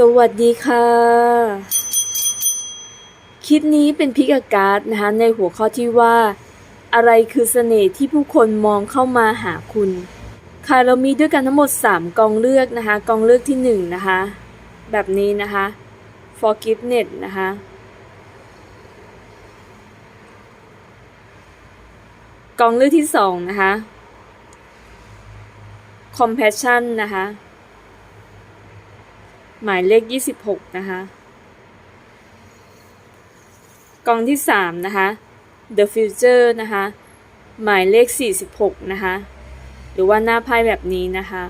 สวัสดีค่ะ คลิปนี้เป็นพิกอาการ์ดนะคะในหัวข้อที่ว่า อะไรคือเสน่ห์ที่ผู้คนมองเข้ามาหาคุณ ค่ะเรามีด้วยกันทั้งหมด 3 กองเลือกนะคะ กองเลือกที่1นะคะแบบนี้นะคะ forgiveness นะคะ กองเลือกที่2นะคะ compassion นะคะ หมายเลข 26 นะคะ กองที่ 3 นะคะ The Future นะคะ หมายเลข 46 นะคะ หรือว่าหน้าไพ่แบบนี้นะคะ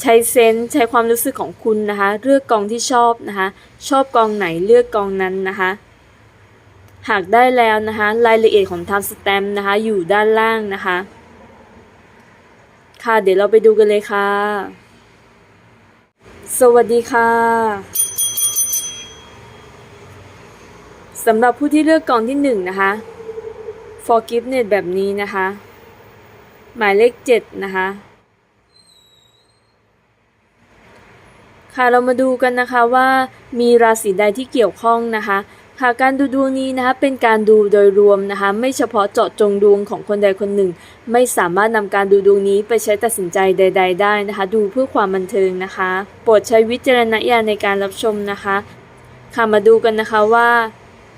ใช้เซนส์ใช้ความรู้สึกของคุณนะคะ เลือกกองที่ชอบนะคะ ชอบกองไหนเลือกกองนั้นนะคะ หากได้แล้วนะคะ รายละเอียดของ Time Stamp นะคะ อยู่ด้านล่างนะคะ ค่ะ เดี๋ยวเราไปดูกันเลยค่ะ สวัสดีค่ะสำหรับผู้ที่เลือกกองที่หนึ่งนะคะ forgiveness แบบนี้นะคะ หมายเลขเจ็ดนะคะ ค่ะเรามาดูกันนะคะว่ามีราศีใดที่เกี่ยวข้องนะคะ หากการดูดวงนี้นะคะเป็นการดูโดยรวมนะคะไม่เฉพาะเจาะจงดวงของคนใดคนหนึ่ง ไม่สามารถนำการดูดวงนี้ไปใช้ตัดสินใจใด ๆ ได้นะคะ ดูเพื่อความบันเทิงนะคะ โปรดใช้วิจารณญาณในการรับชมนะคะค่ะมาดูกันนะคะว่า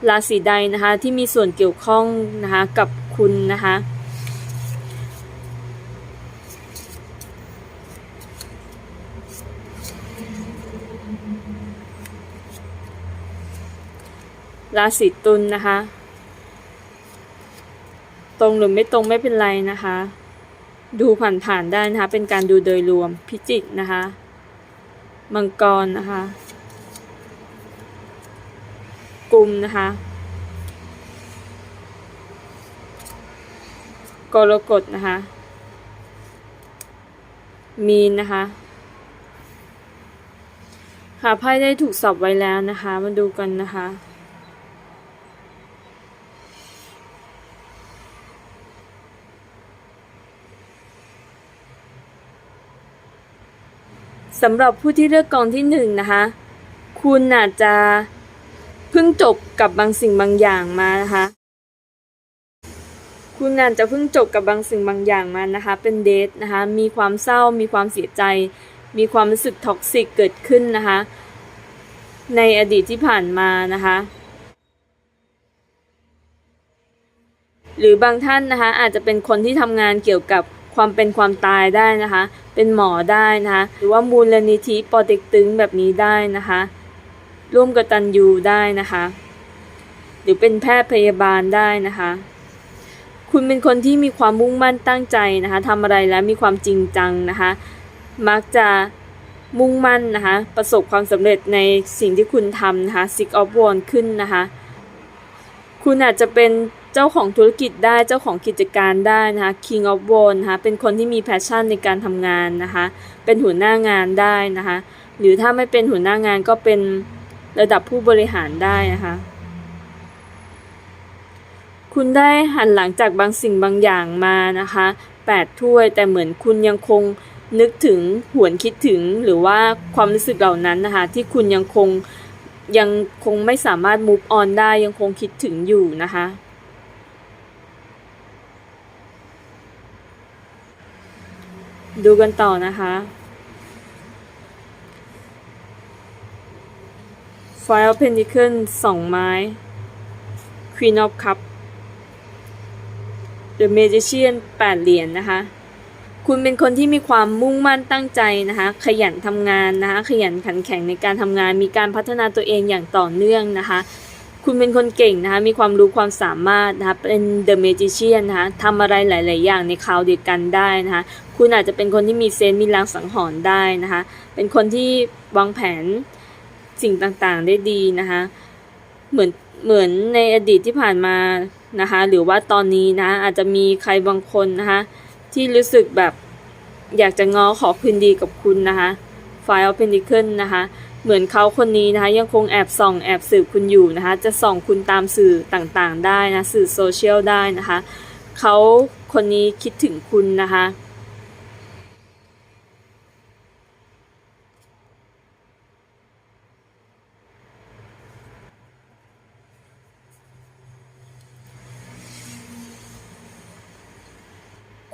ราศีใดนะคะที่มีส่วนเกี่ยวข้องนะคะกับคุณนะคะ ราศีตุลนะคะ ตรงหรือไม่ตรงไม่เป็นไรนะคะ ดูผ่านๆได้นะคะ เป็นการดูโดยรวมพิจิกนะคะ มังกรนะคะกลุ่มนะคะกรกฎนะคะ มีนนะคะค่ะไพ่ได้ถูกสับไว้แล้วนะคะ มาดูกันนะคะ สำหรับผู้ที่เลือกกองที่หนึ่งนะคะคุณอาจจะเพิ่งจบกับบางสิ่งบางอย่างมานะคะคุณอาจจะเพิ่งจบกับบางสิ่งบางอย่างมานะคะเป็นเดทนะคะมีความเศร้ามีความเสียใจ มีความรู้สึกท็อกซิกเกิดขึ้นนะคะในอดีตที่ผ่านมานะคะหรือบางท่านนะคะอาจจะเป็นคนที่ทำงานเกี่ยวกับ ความเป็นความตายได้นะคะ เป็นหมอได้นะคะหรือว่ามูลนิธิปอเต็กตึงแบบนี้ได้นะคะ ร่วมกตันยูได้นะคะ หรือเป็นแพทย์พยาบาลได้นะคะ คุณเป็นคนที่มีความมุ่งมั่นตั้งใจนะคะทำอะไรแล้วมีความจริงจังนะคะ มักจะมุ่งมั่นนะคะ ประสบความสำเร็จในสิ่งที่คุณทำนะคะ Six of Wands ขึ้นนะคะ คุณอาจจะเป็น เจ้าของธุรกิจได้เจ้าของกิจการได้นะคะ King of Wands นะคะเป็นคนที่มีแพชชั่นในการทำงานนะคะ เป็นหัวหน้างานได้นะคะ หรือถ้าไม่เป็นหัวหน้างานก็เป็นระดับผู้บริหารได้นะคะ คุณได้หันหลังจากบางสิ่งบางอย่างมานะคะแปดถ้วยแต่เหมือนคุณยังคงนึกถึงหวนคิดถึงหรือว่าความรู้สึกเหล่านั้นนะคะ ที่คุณยังคงยังคงไม่สามารถ move on ได้ยังคงคิดถึงอยู่นะคะ ดูกันต่อนะคะ Five of Pentacles สองไม้ Queen of Cup The Magician แปดเหรียญนะคะ คุณเป็นคนที่มีความมุ่งมั่นตั้งใจนะคะ ขยันทำงานนะคะ ขยันขันแข็งในการทำงาน มีการพัฒนาตัวเองอย่างต่อเนื่องนะคะ คุณเป็นคนเก่งนะคะ มีความรู้ความสามารถนะคะ เป็น The Magician นนะคะทำอะไรหลาย ๆ อย่างในคราวเดียวกันได้นะคะ คุณอาจจะเป็นคนที่มีเซนส์มีลางสังหรณ์ได้นะคะ เป็นคนที่วางแผนสิ่งต่าง ๆ ได้ดีนะคะ เหมือน เหมือนในอดีตที่ผ่านมานะคะ หรือว่าตอนนี้นะ อาจจะมีใครบางคนนะคะ ที่รู้สึกแบบอยากจะง้อขอคืนดีกับคุณนะคะ ไฟล์เพนิเคิลนะคะ เหมือนเขาคนนี้นะคะ ยังคงแอบส่องแอบสืบคุณอยู่นะคะ จะส่องคุณตามสื่อต่างๆ ได้นะ สื่อโซเชียลได้นะคะเขาคนนี้คิดถึงคุณนะคะ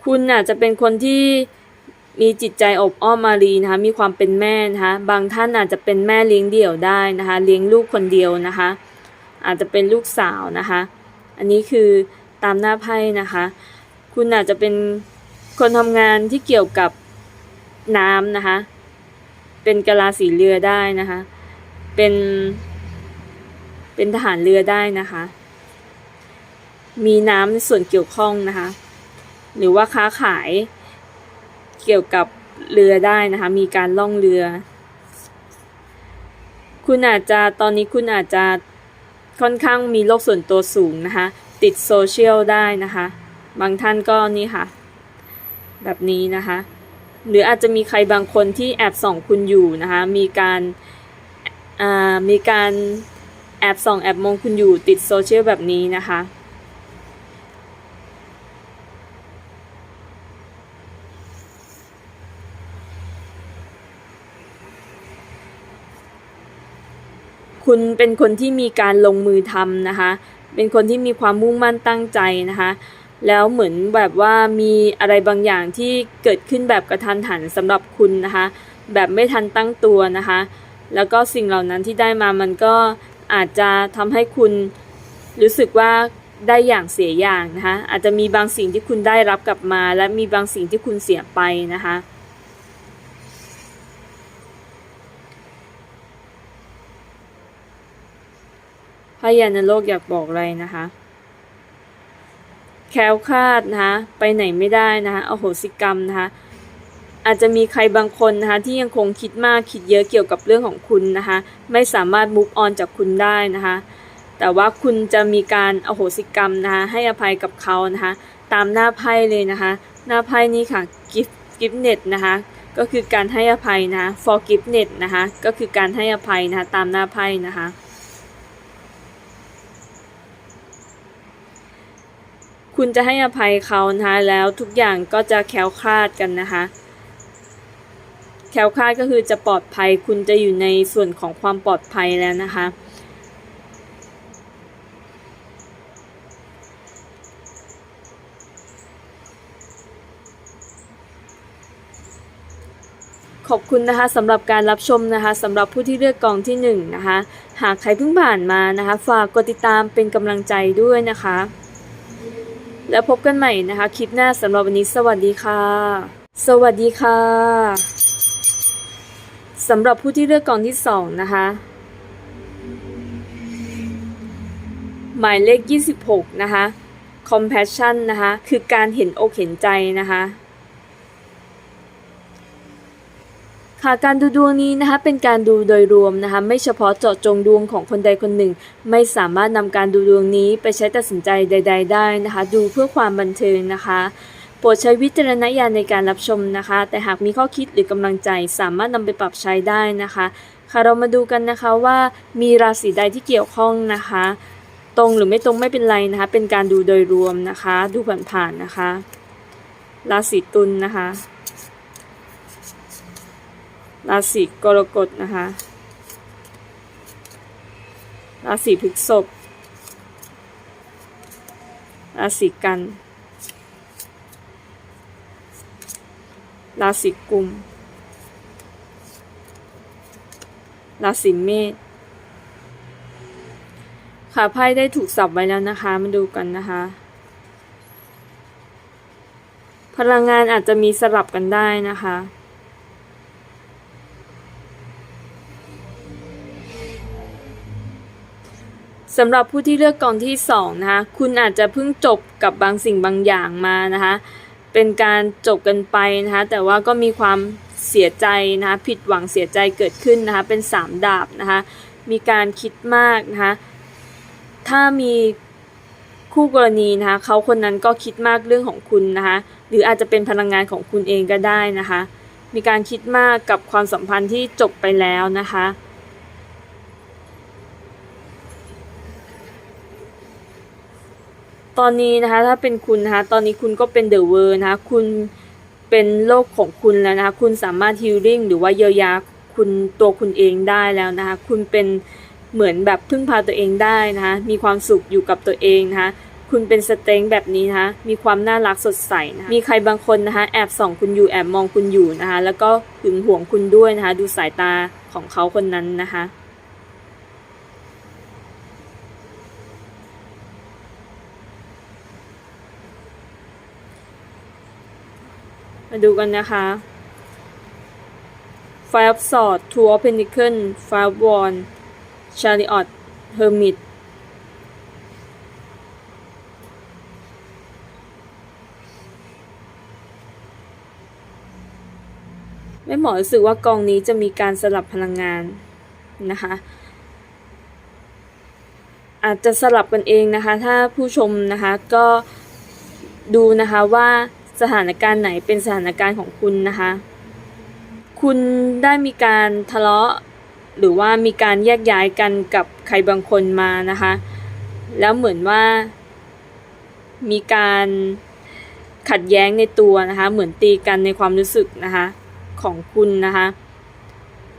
คุณอาจจะเป็นคนที่ มีจิตใจอบอ้อมอารีนะคะ มีความเป็นแม่นะคะ บางท่านอาจจะเป็นแม่เลี้ยงเดี่ยวได้นะคะ เลี้ยงลูกคนเดียวนะคะ อาจจะเป็นลูกสาวนะคะ อันนี้คือตามหน้าไพ่นะคะ คุณอาจจะเป็นคนทำงานที่เกี่ยวกับน้ำนะคะ เป็นกะลาสีเรือได้นะคะ เป็น เป็นทหารเรือได้นะคะ มีน้ำในส่วนเกี่ยวข้องนะคะ หรือว่าค้าขาย เกี่ยวกับเรือได้นะคะ มีการล่องเรือ คุณอาจจะตอนนี้คุณอาจจะค่อนข้างมีโลกส่วนตัวสูงนะคะ ติดโซเชียลได้นะคะ บางท่านก็นี่ค่ะ แบบนี้นะคะ หรืออาจจะมีใครบางคนที่แอบส่องคุณอยู่นะคะ มีการมีการแอบส่องแอบมองคุณอยู่ติดโซเชียลแบบนี้นะคะ คุณเป็นคนที่มีการลงมือทำนะคะ เป็นคนที่มีความมุ่งมั่นตั้งใจนะคะ แล้วเหมือนแบบว่ามีอะไรบางอย่างที่เกิดขึ้นแบบกระทันหันสำหรับคุณนะคะ แบบไม่ทันตั้งตัวนะคะ แล้วก็สิ่งเหล่านั้นที่ได้มามันก็อาจจะทำให้คุณรู้สึกว่าได้อย่างเสียอย่างนะคะ อาจจะมีบางสิ่งที่คุณได้รับกลับมา และมีบางสิ่งที่คุณเสียไปนะคะ พระยานโลกอยากบอกอะไรนะคะ แคล้วคลาดนะคะ ไปไหนไม่ได้นะคะอโหสิกรรมนะคะ อาจจะมีใครบางคนนะคะที่ยังคงคิดมากคิดเยอะเกี่ยวกับเรื่องของคุณนะคะ ไม่สามารถมุกออนจากคุณได้นะคะ แต่ว่าคุณจะมีการอโหสิกรรมนะคะให้อภัยกับเขานะคะ ตามหน้าไพ่เลยนะคะ หน้าไพ่นี้ค่ะ gift giftness นะคะก็คือการให้อภัยนะคะ forgiveness นะคะ ก็คือการให้อภัยนะคะ ตามหน้าไพ่นะคะ คุณจะให้อภัยเขานะคะแล้วทุกอย่างก็จะแคล้วคลาดกันนะคะแคล้วคลาดก็คือจะปลอดภัยคุณจะอยู่ในส่วนของความปลอดภัยแล้วนะคะขอบคุณนะคะสำหรับการรับชมนะคะสำหรับผู้ที่เลือกกองที่1นงนะคะหากใครเพิ่งผ่านมานะคะ ฝากกดติดตามเป็นกำลังใจด้วยนะคะ แล้วพบกันใหม่นะคะ คลิปหน้าสำหรับวันนี้สวัสดีค่ะ สวัสดีค่ะสำหรับผู้ที่เลือกกองที่สองนะคะ หมายเลข 26 นะคะ compassion นะคะ คือการเห็นอกเห็นใจนะคะ ค่ะการดูดวงนี้นะคะเป็นการดูโดยรวมนะคะไม่เฉพาะเจาะจงดวงของคนใดคนหนึ่ง ไม่สามารถนำการดูดวงนี้ไปใช้ตัดสินใจใด ๆ ได้นะคะ ดูเพื่อความบันเทิงนะคะโปรดใช้วิจารณญาณในการรับชมนะคะ แต่หากมีข้อคิดหรือกำลังใจสามารถนำไปปรับใช้ได้นะคะ ค่ะเรามาดูกันนะคะว่ามีราศีใดที่เกี่ยวข้องนะคะ ตรงหรือไม่ตรงไม่เป็นไรนะคะ เป็นการดูโดยรวมนะคะ ดูผ่านๆนะคะ ราศีตุลนะคะ ราศีกรกฎนะคะ ราศีพฤษภ ราศีกัน ราศีกุม ราศีเมษ ค่ะไพ่ได้ถูกสับไว้แล้วนะคะ มาดูกันนะคะ พลังงานอาจจะมีสลับกันได้นะคะ สำหรับผู้ที่เลือกกองที่สองนะคะคุณอาจจะเพิ่งจบกับบางสิ่งบางอย่างมานะคะเป็นการจบกันไปนะคะแต่ว่าก็มีความเสียใจนะคะผิดหวังเสียใจเกิดขึ้นนะคะเป็นสามดาบนะคะมีการคิดมากนะคะถ้ามีคู่กรณีนะคะเขาคนนั้นก็คิดมากเรื่องของคุณนะคะหรืออาจจะเป็นพลังงานของคุณเองก็ได้นะคะมีการคิดมากกับความสัมพันธ์ที่จบไปแล้วนะคะ ตอนนี้นะคะถ้าเป็นคุณนะคะตอนนี้คุณก็เป็นเดอะเวอร์นะคะคุณเป็นโลกของคุณแล้วนะคะคุณสามารถฮิลลิ่งหรือว่าเยียวยาคุณตัวคุณเองได้แล้วนะคะคุณเป็นเหมือนแบบพึ่งพาตัวเองได้นะคะมีความสุขอยู่กับตัวเองนะคะคุณเป็นสเต็งแบบนี้นะคะมีความน่ารักสดใสนะคะมีใครบางคนนะคะแอบส่องคุณอยู่แอบมองคุณอยู่นะคะแล้วก็หึงหวงคุณด้วยนะคะดูสายตาของเขาคนนั้นนะคะ มาดูกันนะคะ Five of Swords Two of Pentacles Five of Wands Chariot Hermit แม่หมอรู้สึกว่ากองนี้จะมีการสลับพลังงานนะคะ อาจจะสลับกันเองนะคะ ถ้าผู้ชมนะคะก็ดูนะคะว่า สถานการณ์ไหนเป็นสถานการณ์ของคุณนะคะ คุณได้มีการทะเลาะ หรือว่ามีการแยกย้ายกันกับใครบางคนมานะคะ แล้วเหมือนว่า มีการขัดแย้งในตัวนะคะ เหมือนตีกันในความรู้สึกนะคะของคุณนะคะ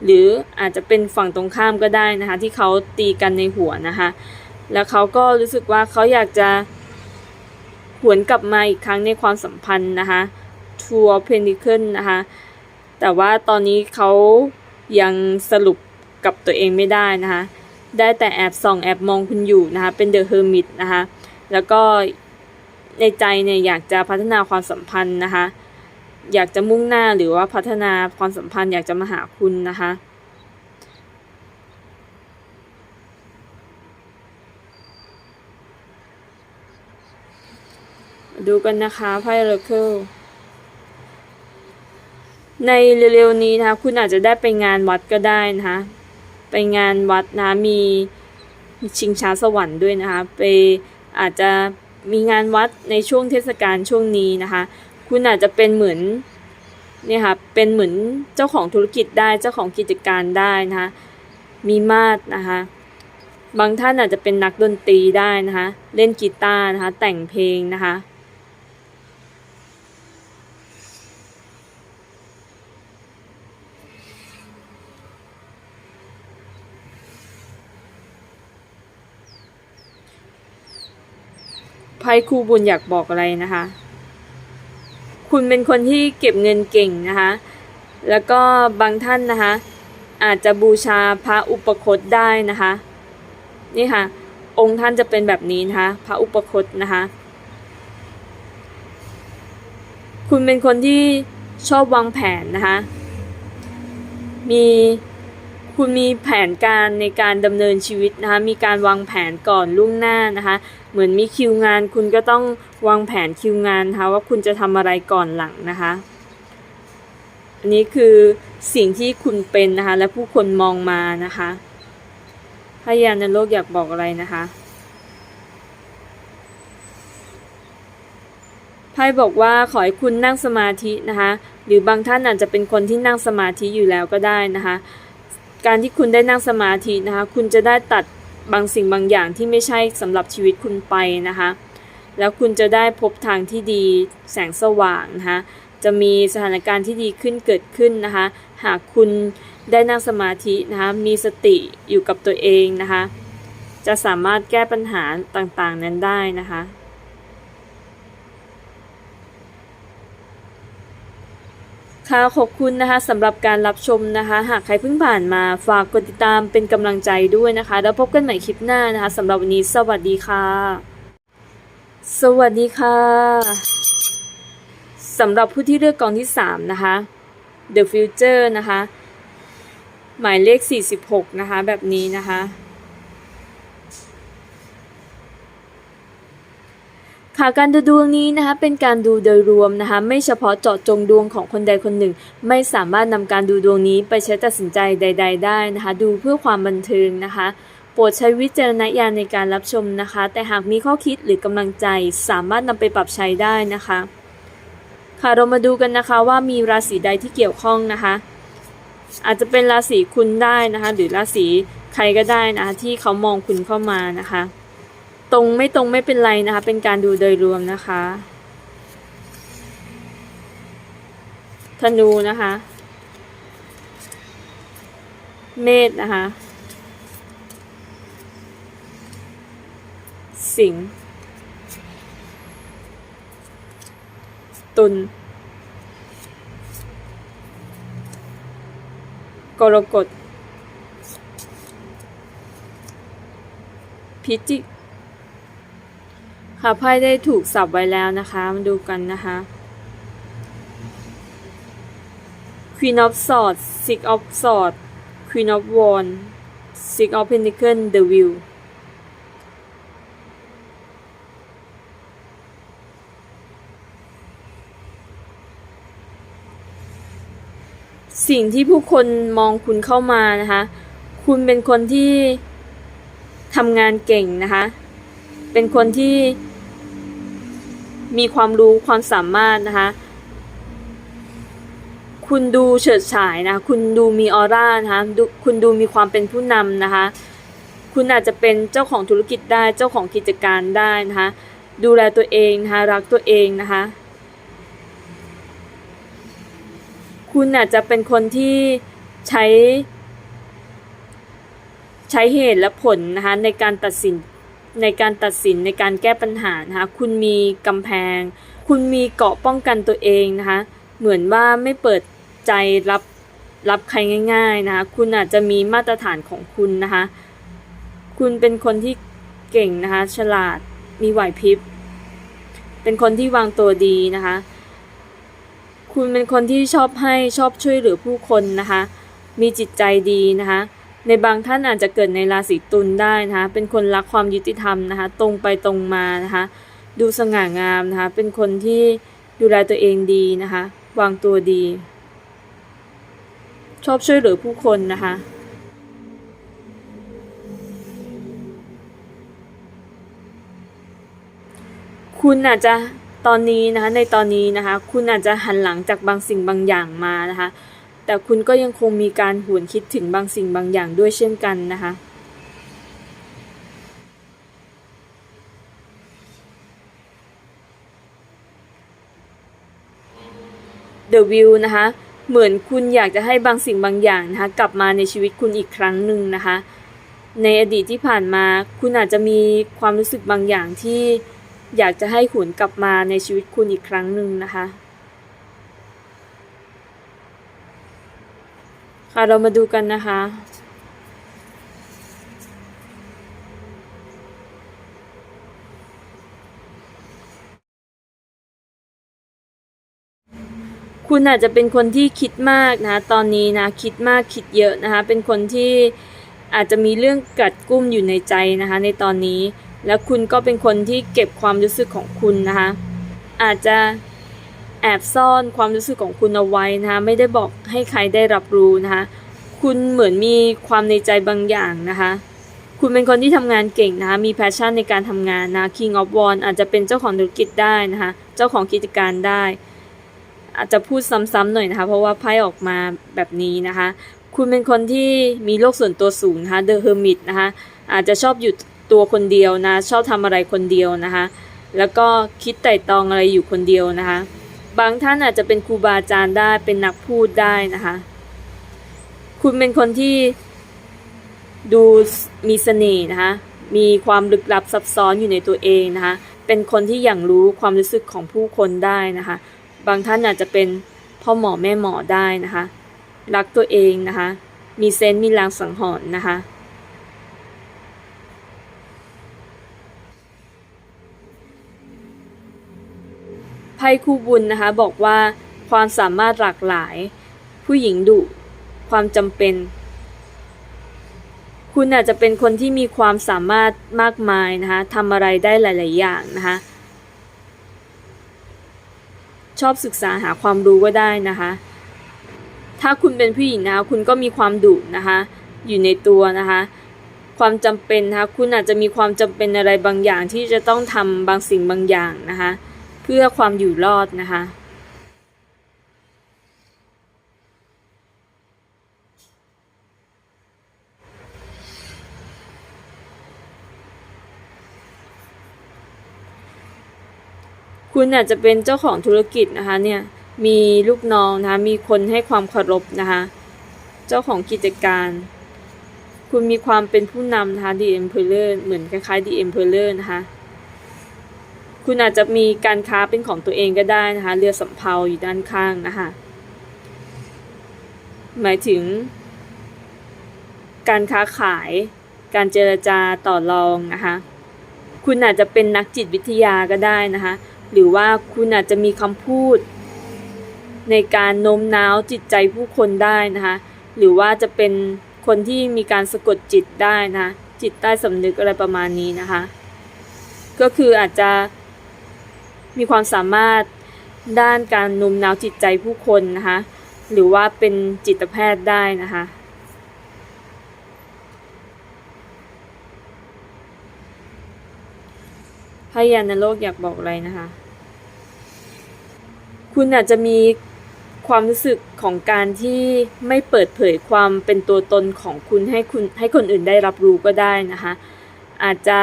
หรืออาจจะเป็นฝั่งตรงข้ามก็ได้นะคะ ที่เขาตีกันในหัวนะคะ แล้วเขาก็รู้สึกว่าเขาอยากจะ หวนกลับมาอีกครั้งในความสัมพันธ์นะคะ Two of Pentacles นะคะแต่ว่าตอนนี้เขายังสรุปกับตัวเองไม่ได้นะคะได้แต่แอบส่องแอบมองคุณอยู่นะคะเป็นเดอะเฮอร์มิตนะคะแล้วก็ในใจเนี่ยอยากจะพัฒนาความสัมพันธ์นะคะอยากจะมุ่งหน้าหรือว่าพัฒนาความสัมพันธ์อยากจะมาหาคุณนะคะ ดูกันนะคะไพ่เรเคิลในเร็วๆนี้นะคะคุณอาจจะได้ไปงานวัดก็ได้นะคะไปงานวัดนะมีชิงช้าสวรรค์ด้วยนะคะไปอาจจะมีงานวัดในช่วงเทศกาลช่วงนี้นะคะ คุณอาจจะเป็นเหมือนเนี่ยค่ะเป็นเหมือนเจ้าของธุรกิจได้เจ้าของกิจการได้นะคะมีมาดนะคะบางท่านอาจจะเป็นนักดนตรีได้นะคะ เล่นกีตาร์นะคะ แต่งเพลงนะคะ ไพ่คู่บุญอยากบอกอะไรนะคะ คุณเป็นคนที่เก็บเงินเก่งนะคะ แล้วก็บางท่านนะคะ อาจจะบูชาพระอุปคตได้นะคะ นี่ค่ะ องค์ท่านจะเป็นแบบนี้นะคะ พระอุปคตนะคะ คุณเป็นคนที่ชอบวางแผนนะคะ มี คุณมีแผนการในการดำเนินชีวิตนะคะ มีการวางแผนก่อนล่วงหน้านะคะ เหมือนมีคิวงาน คุณก็ต้องวางแผนคิวงานนะคะว่าคุณจะทำอะไรก่อนหลังนะคะ อันนี้คือสิ่งที่คุณเป็นนะคะ และผู้คนมองมานะคะพยานในโลกอยากบอกอะไรนะคะไพ่บอกว่าขอให้คุณนั่งสมาธินะคะ หรือบางท่านอาจจะเป็นคนที่นั่งสมาธิอยู่แล้วก็ได้นะคะ การที่คุณได้นั่งสมาธินะคะ คุณจะได้ตัดบางสิ่งบางอย่างที่ไม่ใช่สำหรับชีวิตคุณไปนะคะ แล้วคุณจะได้พบทางที่ดีแสงสว่างนะคะ จะมีสถานการณ์ที่ดีขึ้นเกิดขึ้นนะคะ หากคุณได้นั่งสมาธินะคะ มีสติอยู่กับตัวเองนะคะ จะสามารถแก้ปัญหาต่างๆนั้นได้นะคะ ค่ะขอบคุณนะคะสำหรับการรับชมนะคะ หากใครเพิ่งผ่านมาฝากกดติดตามเป็นกำลังใจด้วยนะคะ แล้วพบกันใหม่คลิปหน้านะคะสำหรับวันนี้สวัสดีค่ะ สวัสดีค่ะสำหรับผู้ที่เลือกกองที่ 3 นะคะ The Future นะคะ หมายเลข 46 นะคะ แบบนี้นะคะ ค่ะการดูดวงนี้นะคะเป็นการดูโดยรวมนะคะไม่เฉพาะเจาะจงดวงของคนใดคนหนึ่ง ไม่สามารถนำการดูดวงนี้ไปใช้ตัดสินใจใด ๆ ได้นะคะดูเพื่อความบันเทิงนะคะโปรดใช้วิจารณญาณในการรับชมนะคะ แต่หากมีข้อคิดหรือกำลังใจสามารถนำไปปรับใช้ได้นะคะ ค่ะเรามาดูกันนะคะว่ามีราศีใดที่เกี่ยวข้องนะคะ อาจจะเป็นราศีคุณได้นะคะ หรือราศีใครก็ได้นะคะที่เขามองคุณเข้ามานะคะ ตรงไม่ตรงไม่เป็นไรนะคะ เป็นการดูโดยรวมนะคะธนูนะคะ เมษนะคะ สิงตุลกรกฎพิจิก ค่ะไพ่ได้ถูกสับไว้แล้วนะคะ มาดูกันนะคะ Queen of Swords Six of Swords Queen of Wands Six of Pentacles The Wheel สิ่งที่ผู้คนมองคุณเข้ามานะคะ คุณเป็นคนที่ทำงานเก่งนะคะ เป็นคนที่ มีความรู้ความสามารถนะคะ คุณดูเฉิดฉายนะ คุณดูมีออร่านะคะคุณดูมีความเป็นผู้นำนะคะ คุณอาจจะเป็นเจ้าของธุรกิจได้ เจ้าของกิจการได้นะคะ ดูแลตัวเองนะคะ รักตัวเองนะคะ คุณอาจจะเป็นคนที่ใช้ ใช้เหตุและผลนะคะในการตัดสิน ในการตัดสินในการแก้ปัญหานะคะคุณมีกำแพง คุณมีเกาะป้องกันตัวเองนะคะเหมือนว่าไม่เปิดใจรับรับใครง่ายๆนะคะคุณอาจจะมีมาตรฐานของคุณนะคะคุณเป็นคนที่เก่งนะคะฉลาดมีไหวพริบ เป็นคนที่วางตัวดีนะคะคุณเป็นคนที่ชอบให้ชอบช่วยเหลือผู้คนนะคะมีจิตใจดีนะคะ ในบางท่านอาจจะเกิดในราศีตุลได้นะคะ เป็นคนรักความยุติธรรมนะคะ ตรงไปตรงมานะคะ ดูสง่างามนะคะ เป็นคนที่ดูแลตัวเองดีนะคะ วางตัวดี ชอบช่วยเหลือผู้คนนะคะ คุณอาจจะตอนนี้นะคะ ในตอนนี้นะคะ คุณอาจจะหันหลังจากบางสิ่งบางอย่างมานะคะ แต่คุณก็ยังคงมีการหวนคิดถึงบางสิ่งบางอย่างด้วยเช่นกันนะคะ The View นะคะเหมือนคุณอยากจะให้บางสิ่งบางอย่างนะคะกลับมาในชีวิตคุณอีกครั้งหนึ่งนะคะในอดีตที่ผ่านมา คุณอาจจะมีความรู้สึกบางอย่างที่อยากจะให้หวนกลับมาในชีวิตคุณอีกครั้งหนึ่งนะคะ ค่ะเรามาดูกันนะคะ คุณอาจจะเป็นคนที่คิดมากนะตอนนี้นะคิดมากคิดเยอะนะคะ เป็นคนที่อาจจะมีเรื่องกัดกุ้มอยู่ในใจนะคะ ในตอนนี้ แล้วคุณก็เป็นคนที่เก็บความรู้สึกของคุณนะคะ อาจจะ แอบซ่อนความรู้สึกของคุณเอาไว้นะคะไม่ได้บอกให้ใครได้รับรู้นะคะคุณเหมือนมีความในใจบางอย่างนะคะคุณเป็นคนที่ทำงานเก่งนะคะมีแพชชั่นในการทำงานนะ King of w a n d อาจจะเป็นเจ้าของธุรกิจได้นะคะเจ้าของกิจการได้ อาจจะพูดซ้ำๆหน่อยนะคะ เพราะว่าไพ่ออกมาแบบนี้นะคะ คุณเป็นคนที่มีโลกส่วนตัวสูงนะคะ The Hermit นะคะอาจจะชอบอยู่ตัวคนเดียวนะ ชอบทำอะไรคนเดียวนะคะ แล้วก็คิดไต่ตองอะไรอยู่คนเดียวนะคะ บางท่านอาจจะเป็นครูบาอาจารย์ได้เป็นนักพูดได้นะคะ คุณเป็นคนที่ดูมีเสน่ห์นะคะ มีความลึกลับซับซ้อนอยู่ในตัวเองนะคะ เป็นคนที่อย่างรู้ความรู้สึกของผู้คนได้นะคะ บางท่านอาจจะเป็นพ่อหมอแม่หมอได้นะคะ รักตัวเองนะคะ มีเซนต์มีลางสังหรณ์นะคะ พ่คู่บุญนะคะบอกว่าความสามารถหลากหลาย ผู้หญิงดุความจำเป็น คุณอาจจะเป็นคนที่มีความสามารถมากมายนะคะทำอะไรได้หลาย ๆ อย่างนะคะชอบศึกษาหาความรู้ก็ได้นะคะ ถ้าคุณเป็นผู้หญิงนะคะคุณก็มีความดุนะคะอยู่ในตัวนะคะ ความจำเป็นนะคะคุณอาจจะมีความจำเป็นอะไรบางอย่างที่จะต้องทำบางสิ่งบางอย่างนะคะ พื่อความอยู่รอดนะคะ คุณอาจจะเป็นเจ้าของธุรกิจนะคะเนี่ยมีลูกน้องนะคะมีคนให้ความเคารพนะคะเจ้าของกิจการ คุณมีความเป็นผู้นำนะคะ The Emperor เหมือนคล้ายๆ The Emperor นะคะ คุณอาจจะมีการค้าเป็นของตัวเองก็ได้นะคะเรือสำเภาอยู่ด้านข้างนะคะหมายถึง การค้าขาย การเจรจาต่อรองนะคะคุณอาจจะเป็นนักจิตวิทยาก็ได้นะคะหรือว่าคุณอาจจะมีคำพูด ในการโน้มน้าวจิตใจผู้คนได้นะคะหรือว่าจะเป็นคนที่มีการสะกดจิตได้นะะจิตใต้สำนึกอะไรประมาณนี้นะคะ ก็คืออาจจะ มีความสามารถด้านการน้มน้าวจิตใจผู้คนนะคะหรือว่าเป็นจิตแพทย์ได้นะคะพยานโลกอยากบอกอะไรนะคะ คุณอาจจะมีความรู้สึกของการที่ไม่เปิดเผยความเป็นตัวตนของคุณให้คุณให้คนอื่นได้รับรู้ก็ได้นะคะ อาจจะ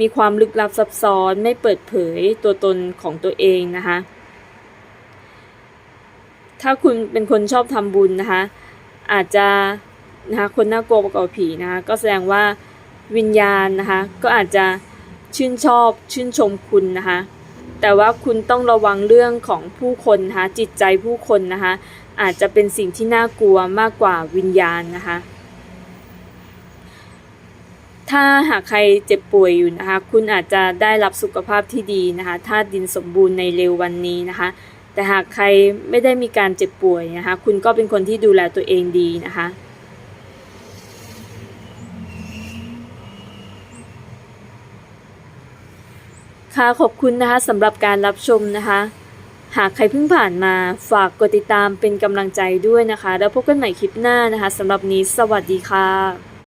มีความลึกลับซับซ้อนไม่เปิดเผยตัวตนของตัวเองนะคะ ถ้าคุณเป็นคนชอบทำบุญนะคะ อาจจะนะคะคนน่ากลัวกว่าผีนะคะก็แสดงว่าวิญญาณนะคะ ก็อาจจะชื่นชอบชื่นชมคุณนะคะ แต่ว่าคุณต้องระวังเรื่องของผู้คนนะคะจิตใจผู้คนนะคะ อาจจะเป็นสิ่งที่น่ากลัวมากกว่าวิญญาณนะคะ ถ้าหากใครเจ็บป่วยอยู่นะคะ คุณอาจจะได้รับสุขภาพที่ดีนะคะธาตุดินสมบูรณ์ในเร็ววันนี้นะคะ แต่หากใครไม่ได้มีการเจ็บป่วยนะคะ คุณก็เป็นคนที่ดูแลตัวเองดีนะคะค่ะขอบคุณนะคะสำหรับการรับชมนะคะ หากใครเพิ่งผ่านมาฝากกดติดตามเป็นกำลังใจด้วยนะคะ แล้วพบกันใหม่คลิปหน้านะคะสำหรับนี้สวัสดีค่ะ